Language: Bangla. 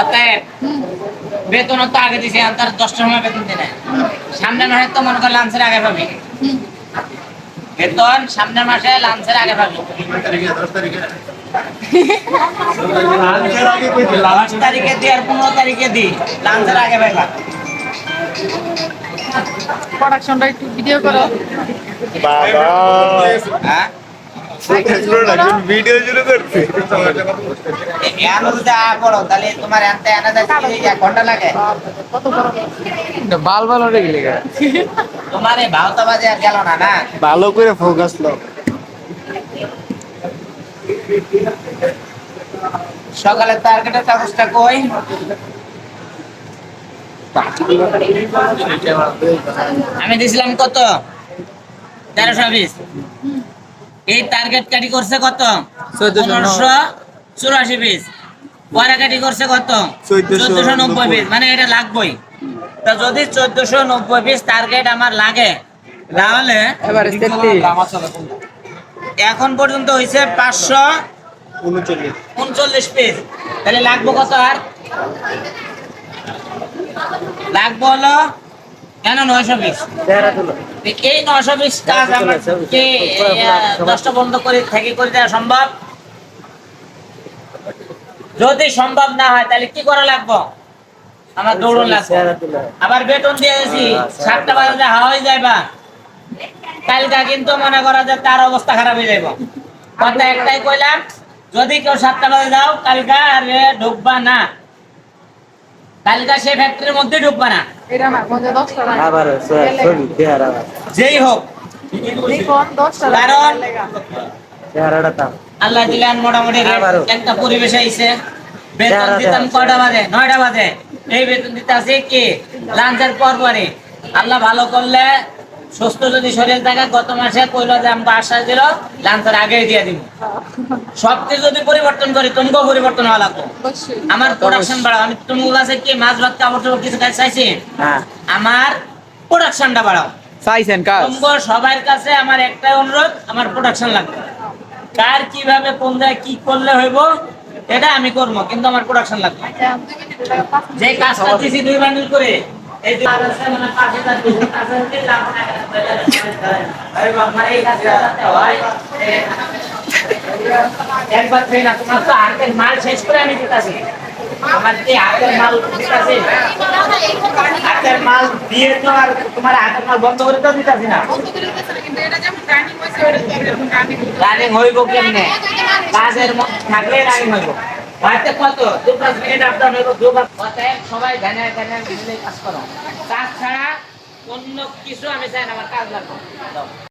অতএব বেতন তো আগে দিছে আর তার দশটার সময় বেতন দিনে সামনের মাসে তো মনে কর লাঞ্চের আগে পাবি। বেতন সামনের মাসে লাঞ্চের আগে পাবি। দশ তারিখে দি আর পনেরো তারিখে দি লাঞ্চের আগে পাইবা। প্রোডাকশনটা একটু ভিডিও করো। হ্যাঁ? ভিডিও শুরু করছে বাল বাল গেলে তোমার আর গেল না না ভালো করে ফোকাস লো সকালে টার্গেটের কাগজটা কই? আমি দিছিলাম কত? তেরোশো বিশ। এই টার্গেট কাটি করছে কত? পনেরোশো চুরাশি পিস পয়রা কাটি করছে কত? চোদ্দশো নব্বই। পিস মানে এটা লাগবেই। তা যদি চোদ্দশো নব্বই পিস টার্গেট আমার লাগে তাহলে এবারে এখন পর্যন্ত হয়েছে পাঁচশো উনচল্লিশ। পিস তাহলে লাগবো কত আর? লাগবো হলো কেন নয়শো পিস এই নয়শো পিস কাজ আমাকে দশটা বন্ধ করে থেকে করে দেওয়া সম্ভব? যদি সম্ভব না হয় তাহলে কি করা লাগবো? আমার দৌড়ন লাগবে আবার বেতন দিয়ে গেছি সাতটা বাজে হাওয়াই যাইবা কালকা কিন্তু মনে করা যে তার অবস্থা খারাপ হয়ে যাইব। কথা একটাই কইলাম যদি কেউ সাতটা বাজে যাও কালকা আরে ঢুকবা না। কালকা সেই ফ্যাক্টরির মধ্যে ঢুকবে না। আবার যেই হোক। কারণ আল্লাহ দিলেন মোটামুটি একটা পরিবেশ আইছে। বেতন দিতাম কয়টা বাজে? নয়টা বাজে। এই বেতন দিতে আছে কি? লাঞ্চের পর পরে। আল্লাহ ভালো করলে সুস্থ যদি শরীর থাকে গত মাসে কইলো যে আমাকে আশ্বাস দিল লাঞ্চের আগেই দিয়ে দিব। সব কিছু যদি পরিবর্তন করি তুমকেও পরিবর্তন হওয়া লাগবে। আমার প্রোডাকশন বাড়াও। আমি তুমি কাছে কি মাছ ভাত কাপড় টাপড় কিছু কাজ চাইছি? হ্যাঁ। আমার প্রোডাকশনটা বাড়াও। চাইছেন কাজ? তোমরা সবার কাছে আমার একটাই অনুরোধ আমার প্রোডাকশন লাগবে। কার কীভাবে কোন জায়গায় কি করলে হইব এটা আমি করব কিন্তু আমার প্রোডাকশন লাগবে। যে কাজটা দিছি দুই বান্ডিল করে মানে একবার তোমার তো হাতের মাল শেষ করে আমি দিতাছি। আমার কি হাতের মাল দিতাছি হাতের মাল দিয়ে তো আর তোমার হাতের মাল বন্ধ করে তো দিতাছি না। রানিং হইব কেমনে? কাজের থাকলে রানিং হইব। হয়তো কত? দু পাঁচ মিনিট আপনার হলো, দু অতএব সবাই ধ্যানে ধ্যানে মিলে কাজ করো। কাজ ছাড়া অন্য কিছু আমি চাই না, আমার কাজ লাগবে।